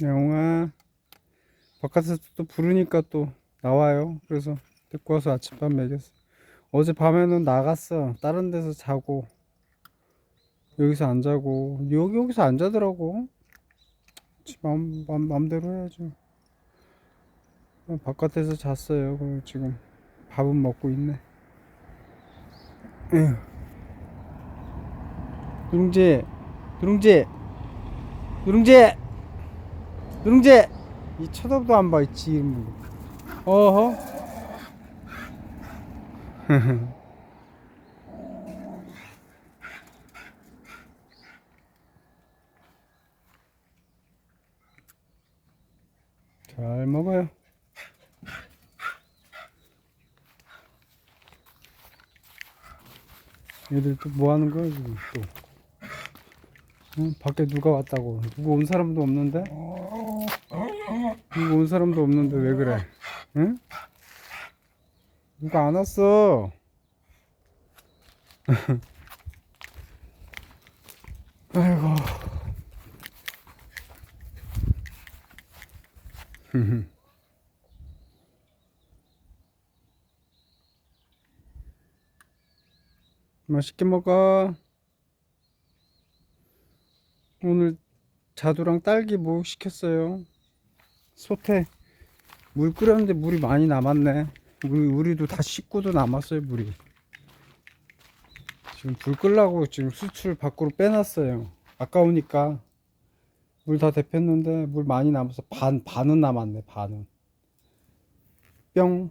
영아 바깥에서 또 부르니까 또 나와요. 그래서 데리고 와서 아침밥 먹였어. 어제 밤에는 나갔어. 다른 데서 자고 여기서 안 자고 여기 여기서 안 자더라고. 지 마음, 마음 마음대로 해야죠. 어, 바깥에서 잤어요. 그리고 지금 밥은 먹고 있네. 누룽지, 누룽지, 누룽지, 누룽지. 이 쳐다도 안 봐, 있지. 어허. 잘 먹어요. 얘들 또 뭐 하는 거야 지금 또? 응? 밖에 누가 왔다고? 누구 온 사람도 없는데? 누구 온 사람도 없는데 왜 그래? 응? 누가 안 왔어? 아이고. 맛있게 먹어. 오늘 자두랑 딸기 뭐 시켰어요? 소태. 물 끓였는데 물이 많이 남았네. 우리, 우리도 다 씻고도 남았어요, 물이. 지금 불 끄려고 지금 수출 밖으로 빼놨어요. 아까우니까. 물 다 데폈는데 물 많이 남아서 반, 반은 남았네, 반은. 뿅.